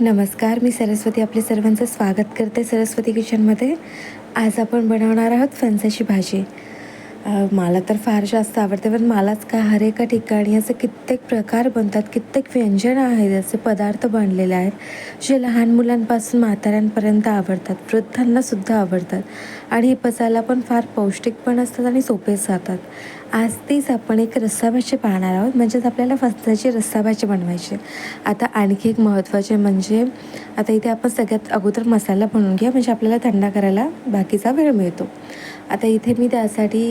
नमस्कार मी सरस्वती. आपले सर्वांचं स्वागत करते सरस्वती किचनमध्ये. आज आपण बनवणार आहोत फणसाची भाजी. मला तर फार जास्त आवडते पण मलाच का हर एका ठिकाणी असे कित्येक प्रकार बनतात कित्येक व्यंजन आहेत असे पदार्थ बनलेले आहेत जे लहान मुलांपासून म्हाताऱ्यांपर्यंत आवडतात वृद्धांनासुद्धा आवडतात. आणि हे पचायला पण फार पौष्टिक पण असतात आणि सोपे जातात. आज तीच आपण एक रस्साभाजी पाहणार आहोत. म्हणजेच आपल्याला फणसाची रस्साभाजी बनवायची आता आणखी एक महत्त्वाचे म्हणजे आता इथे आपण सगळ्यात अगोदर मसाला बनवून घ्या म्हणजे आपल्याला थंडा करायला बाकीचा वेळ मिळतो. आता इथे मी त्यासाठी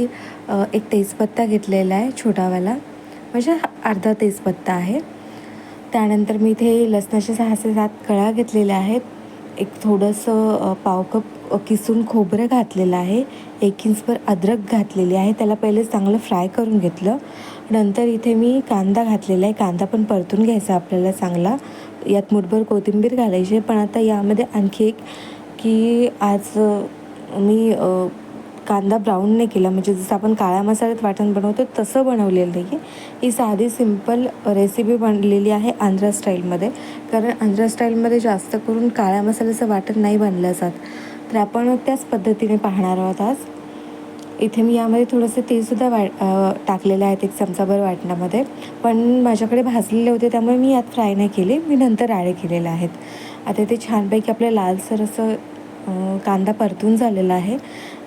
एक तेजपत्ता घेतलेला आहे छोटावाला. म्हणजे हा अर्धा तेजपत्ता आहे. त्यानंतर मी इथे लसणाचे सहा से सात कळा घेतलेल्या आहेत. एक थोडंसं पाव कप किसून खोबरं घातलेलं आहे. एक इंचभर अद्रक घातलेली आहे. त्याला पहिले चांगलं फ्राय करून घेतलं. नंतर इथे मी कांदा घातलेला आहे. कांदा पण परतून घ्यायचा आपल्याला चांगला. यात मुठभर कोथिंबीर घालायची पण आता यामध्ये आणखी एक की आज मी कांदा ब्राऊन नाही केला. म्हणजे जसं आपण काळ्या मसाल्यात वाटण बनवतो तसं बनवलेलं नाही आहे ही साधी सिंपल रेसिपी बनलेली आहे आंध्रा स्टाईलमध्ये कारण आंध्रा स्टाईलमध्ये जास्त करून काळ्या मसाल्याचं वाटण नाही बनलं जात. तर आपण त्याच पद्धतीने पाहणार आहोत आज. इथे मी यामध्ये थोडंसं तेलसुद्धा वा टाकलेलं आहे एक चमचाभर वाटणामध्ये. पण माझ्याकडे भाजलेले होते त्यामुळे मी यात फ्राय नाही केले. मी नंतर राळे केलेले आहेत. आता ते छानपैकी आपलं लालसर असं कांदा परतून झालेला आहे.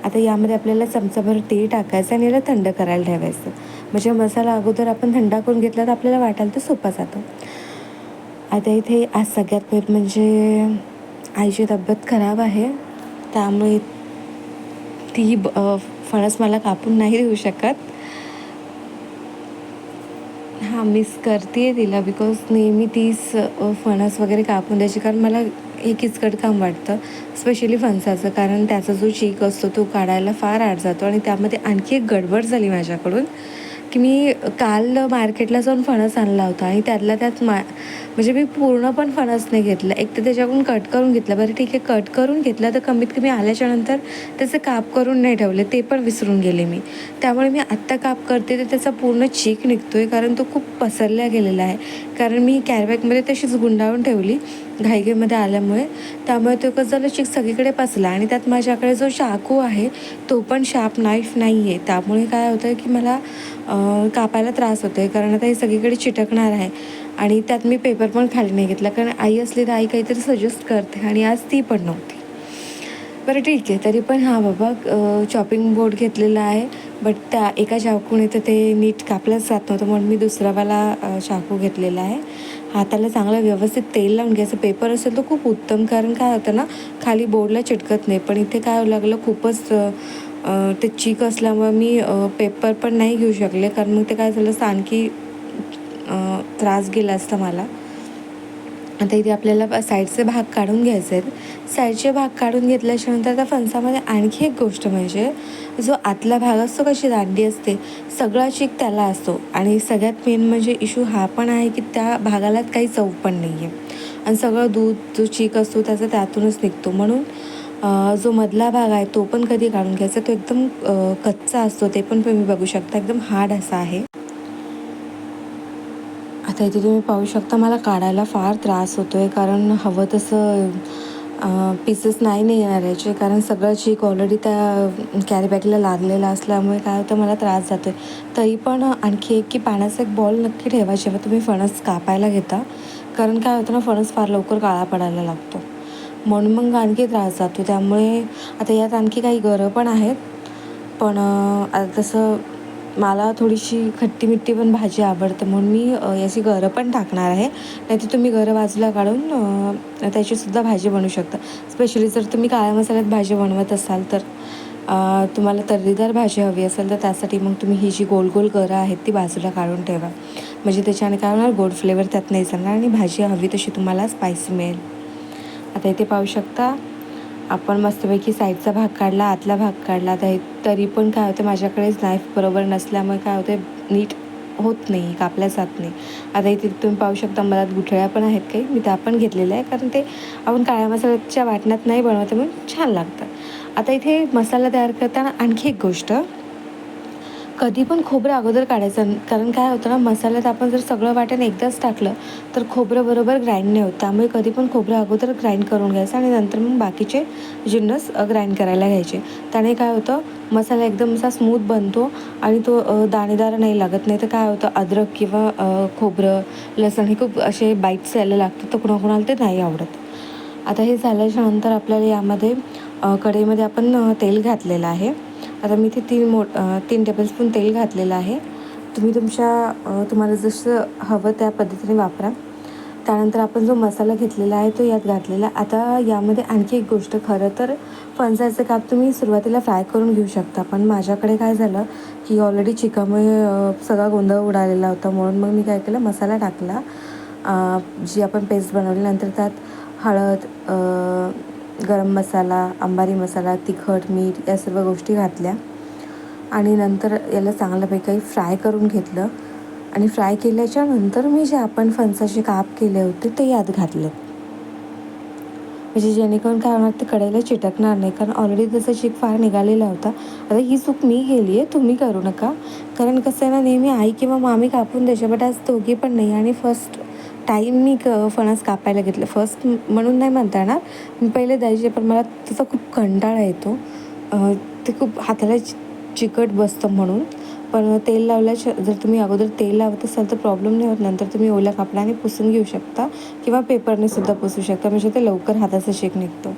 आता यामध्ये आपल्याला चमचाभर ते टाकायचं आणि याला थंड करायला ठेवायचं. म्हणजे मसाला अगोदर आपण थंडा करून घेतला तर आपल्याला वाटायला तर सोपा जातो. आता इथे आज सगळ्यात पहिले म्हणजे आईची तब्येत खराब आहे. त्यामुळे ती ब- फणस मला कापून नाही देऊ शकत. हां मिस करते तिला बिकॉज नेहमी तीच फणस वगैरे कापून द्यायची. कारण मला हे किचकट काम वाटतं स्पेशली फणसाचं. कारण त्याचा जो चीक असतो तो काढायला फार आड जातो आणि त्यामध्ये आणखी एक गडबड झाली माझ्याकडून की मी काल मार्केटला जाऊन फणस आणला होता आणि त्यातला त्यात मा म्हणजे मी पूर्ण पण फणस नाही घेतला. एक तर त्याच्याकडून कट करून घेतला. बरं ठीक आहे कट करून घेतला तर कमीत कमी आल्याच्यानंतर त्याचे काप करून नाही ठेवले ते पण विसरून गेले मी. त्यामुळे मी आत्ता काप करते तर त्याचा पूर्ण चीक आहे कारण तो खूप पसरला गेलेला आहे. कारण मी कॅरबॅगमध्ये तशीच गुंडाळून ठेवली घाईगेमध्ये आल्यामुळे. त्यामुळे तो कसं झालं चीक सगळीकडे पसला आणि त्यात माझ्याकडे जो चाकू आहे तो पण शार्प नाईफ नाही आहे त्यामुळे काय होतं की मला कापायला त्रास होतो आहे कारण आता हे सगळीकडे चिटकणार आहे आणि त्यात मी पेपर पण खाली नाही घेतला. कारण आई असली तर आई काहीतरी सजेस्ट करते आणि आज ती पण नव्हती. बरं ठीक आहे. तरी पण हां बाबा चॉपिंग बोर्ड घेतलेला आहे. बट त्या एका चाकूने तर ते नीट कापलंच जात नव्हतं. म्हणून मी दुसरावाला चाकू घेतलेला आहे. हाताला चांगलं व्यवस्थित तेल लावून घ्यायचं. पेपर असेल तर खूप उत्तम. कारण काय होतं ना खाली बोर्डला चिटकत नाही. पण इथे काय लागलं खूपच ते चीक असल्यामुळे मी पेपर पण नाही घेऊ शकले. कारण मग ते काय झालं असतं आणखी त्रास गेला असता मला. आता इथे आपल्याला साईडचे भाग काढून घ्यायचे आहेत. साईडचे भाग काढून घेतल्याच्या नंतर त्या फणसामध्ये आणखी एक गोष्ट म्हणजे जो आतला भाग असतो कशी दांडी असते सगळा चीक त्याला असतो. आणि सगळ्यात मेन म्हणजे इशू हा पण आहे की त्या भागाला काही चव पण नाही आहे आणि सगळं दूध जो चीक असतो त्याचा त्यातूनच निघतो. म्हणून जो मधला भाग आहे तो पण कधी काढून घ्यायचा तो एकदम कच्चा असतो ते पण तुम्ही बघू शकता. एकदम हार्ड असा आहे. आता इथे तुम्ही पाहू शकता. मला काढायला फार त्रास होतो आहे कारण हवं तसं पीसेस नाही येणार याचे. कारण सगळं चीक ऑलरेडी त्या कॅरीबॅगला लागलेला असल्यामुळे काय होतं मला त्रास जातो आहे तरी पण आणखी एक की पाण्याचा एक बॉल नक्की ठेवा. जेव्हा तुम्ही फणस कापायला घेता. कारण काय होतं ना फणस फार लवकर काळा पडायला लागतो. म्हणून मग आणखी त्रास जातो. त्यामुळे आता यात आणखी काही गरं पण आहेत. पण आता तसं मला थोडीशी खट्टी मिट्टी पण भाजी आवडते म्हणून मी याची गरं पण टाकणार आहे. नाही तर तुम्ही गरं बाजूला काढून त्याचीसुद्धा भाजी बनवू शकता. स्पेशली जर तुम्ही काळ्या मसाल्यात भाजी बनवत असाल तर तुम्हाला तर्रीदार भाजी हवी असेल तर त्यासाठी मग तुम्ही ही जी गोल गोल गरं आहेत ती बाजूला काढून ठेवा. म्हणजे त्याच्याने काय होणार गोड फ्लेवर त्यात नाही जाणार आणि भाजी हवी तशी तुम्हाला स्पायसी मिळेल. आता इथे पाहू शकता आपण मस्तपैकी साईडचा भाग काढला आतला भाग काढला तर तरी पण काय होतं माझ्याकडेच नाईफ बरोबर नसल्यामुळे काय होतं नीट होत नाही कापल्या जात नाही. आता इथे तुम्ही पाहू शकता मला गुठळ्या पण आहेत काही मी त्या पण घेतलेल्या आहे कारण ते आपण काळ्या मसाल्याच्या वाटणात नाही बनवत म्हणून छान लागतं आता इथे मसाला तयार करताना आणखी एक गोष्ट कधी पण खोबरं अगोदर काढायचं. कारण काय होतं ना मसाल्यात आपण जर सगळं वाटण एकदाच टाकलं तर खोबरं बरोबर ग्राइंड नाही होत. त्यामुळे कधी पण खोबरं अगोदर ग्राइंड करून घ्यायचं आणि नंतर मग बाकीचे जिन्नस ग्राइंड करायला घ्यायचे. त्याने काय होतं मसाला एकदम असा स्मूथ बनतो आणि तो दाणेदार नाही लागत. नाही तर काय होतं अद्रक किंवा खोबरं लसण हे खूप असे बाईट्स यायला लागतात तर कुणाकुणाला ते नाही आवडत. आता हे झाल्याच्यानंतर आपल्याला यामध्ये कढईमध्ये आपण तेल घातलेलं आहे. आता मी इथे तीन मो तीन टेबलस्पून तेल घातलेलं आहे. तुम्ही तुमच्या तुम्हाला जसं हवं त्या पद्धतीने वापरा. त्यानंतर आपण जो मसाला घेतलेला आहे तो यात घातलेला. आता यामध्ये आणखी एक गोष्ट खरं तर फणसाचं काप तुम्ही सुरुवातीला फ्राय करून घेऊ शकता. पण माझ्याकडे काय झालं की ऑलरेडी चिकामुळे सगळा गोंधळ उडालेला होता. म्हणून मग मी काय केलं मसाला टाकला. जी आपण पेस्ट बनवली नंतर त्यात हळद गरम मसाला अंबारी मसाला तिखट मीठ या सर्व गोष्टी घातल्या. आणि नंतर याला चांगल्यापैकी फ्राय करून घेतलं. आणि फ्राय केल्याच्यानंतर मी जे आपण फणसाचे काप केले होते ते यात घातले म्हणजे जेणेकरून काय होणार ते कडेला चिटकणार नाही. कारण ऑलरेडी त्याचा चिक फार निघालेला होता आता ही चूक मी केली आहे तुम्ही करू नका. कारण कसं आहे ना नेहमी आई किंवा मामी कापून द्यायचे बट आज दोघी पण नाही. आणि फर्स्ट टाईम मी क फणस कापायला घेतलं. फर्स्ट म्हणून नाही म्हणता येणार. मी पहिले द्यायचे पण मला त्याचा खूप कंटाळा येतो. ते खूप हाताला चि- चिकट बसतं म्हणून. पण तेल लावल्याच्या जर तुम्ही अगोदर तेल लावत असाल तर प्रॉब्लेम नाही होत. नंतर तुम्ही ओल्या कापडाने पुसून घेऊ शकता. किंवा पेपरने सुद्धा पुसू शकता. म्हणजे ते लवकर हाताचा शेक निघतो.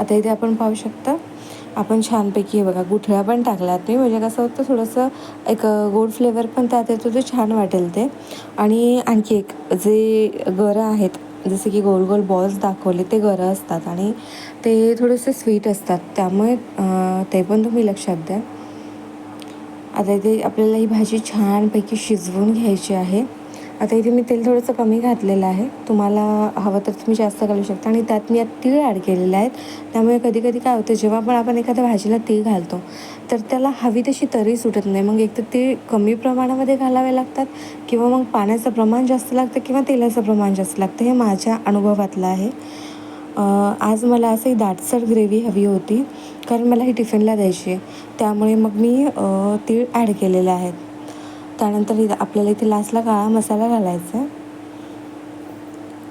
आता इथे आपण पाहू शकता. आपण छानपैकी हे बघा गुठळ्या पण टाकल्यात मी म्हणजे कसं होतं थोडंसं एक गोड फ्लेवर पण त्यात येतो ते छान वाटेल ते. आणि आणखी एक जे गरं आहेत जसे की गोल गोल बॉल्स दाखवले ते गरं असतात. आणि ते थोडेसे स्वीट असतात. त्यामुळे ते पण तुम्ही लक्षात द्या. आता इथे आपल्याला ही भाजी छानपैकी शिजवून घ्यायची आहे. आता इथे मी तेल थोडंसं कमी घातलेलं आहे. तुम्हाला हवं तर तुम्ही जास्त घालू शकता. आणि त्यात मी तीळ ॲड केलेले आहेत. त्यामुळे कधी कधी काय होतं जेव्हा पण आपण एखाद्या भाजीला तीळ घालतो तर त्याला हवी तशी तरी सुटत नाही. मग एक तर तीळ कमी प्रमाणामध्ये घालावे लागतात किंवा मग पाण्याचं प्रमाण जास्त लागतं किंवा तेलाचं प्रमाण जास्त लागतं हे माझ्या अनुभवातलं आहे. आज मला असं दाटसर ग्रेव्ही हवी होती कारण मला ही टिफिनला द्यायची आहे. त्यामुळे मग मी तीळ ॲड केलेले आहेत त्यानंतर इथं आपल्याला इथे लास्टला काळा मसाला घालायचा आहे.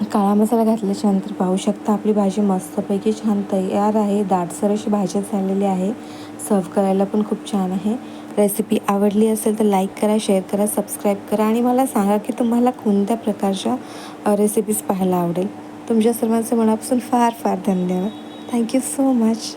काळा मसाला घातल्याच्या नंतर पाहू शकता आपली भाजी मस्तपैकी छान तयार आहे. दाटसर अशी भाजी झालेली आहे. सर्व करायला पण खूप छान आहे. रेसिपी आवडली असेल तर लाईक करा शेअर करा सबस्क्राईब करा आणि मला सांगा की तुम्हाला कोणत्या प्रकारच्या रेसिपीज पाहायला आवडेल. तुमच्या सर्वांचे मनापासून फार फार धन्यवाद. Thank you so much